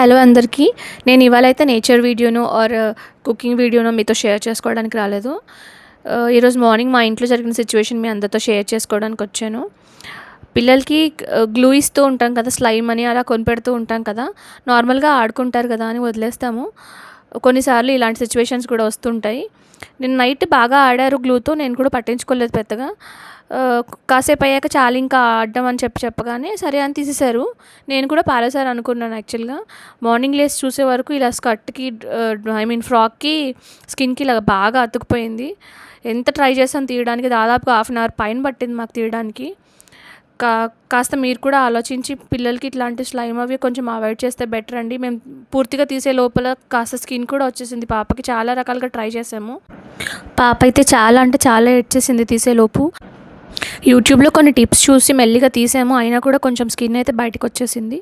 Hello అందరికీ. నేను ఇవాళ అయితే నేచర్ వీడియోను ఆర్ uh, కుకింగ్ వీడియోను మీతో షేర్ చేసుకోవడానికి రాలేదు. Uh, ఈరోజు మార్నింగ్ మా ఇంట్లో జరిగిన సిచ్యువేషన్ మీ అందరితో షేర్ చేసుకోవడానికి వచ్చాను. పిల్లలకి uh, గ్లూ ఇస్తూ ఉంటాం కదా స్లైమ్ అని అలా కొనిపెడుతూ ఉంటాం కదా నార్మల్గా ఆడుకుంటారు కదా అని వదిలేస్తాము. కొన్నిసార్లు ఇలాంటి సిచ్యువేషన్స్ కూడా వస్తుంటాయి. నేను నైట్ బాగా ఆడారు గ్లూతో నేను కూడా పట్టించుకోలేదు పెద్దగా. కాసేపు అయ్యాక చాలు ఇంకా ఆడడం అని చెప్పి చెప్పగానే సరే అని తీసేశారు. నేను కూడా పారేశారు అనుకున్నాను యాక్చువల్గా మార్నింగ్ లేసి చూసే వరకు ఇలా స్కర్ట్కి ఐ మీన్ ఫ్రాక్కి స్కిన్కి ఇలా బాగా అతుకుపోయింది. ఎంత ట్రై చేసాను తీయడానికి? దాదాపుగా హాఫ్ అన్ అవర్ పైన పట్టింది మాకు తీయడానికి. కా కాస్త మీరు కూడా ఆలోచించి పిల్లలకి ఇట్లాంటి స్లైమ్ అవి కొంచెం అవాయిడ్ చేస్తే బెటర్ అండి. మేము పూర్తిగా తీసే లోపల కాస్త స్కిన్ కూడా వచ్చేసింది. పాపకి చాలా రకాలుగా ట్రై చేసాము. పాప అయితే చాలా అంటే చాలా ఏడ్చేసింది తీసే లోపు. యూట్యూబ్లో కొన్ని టిప్స్ చూసి మెల్లిగా తీసాము. అయినా కూడా కొంచెం స్కిన్ అయితే బయటకు వచ్చేసింది.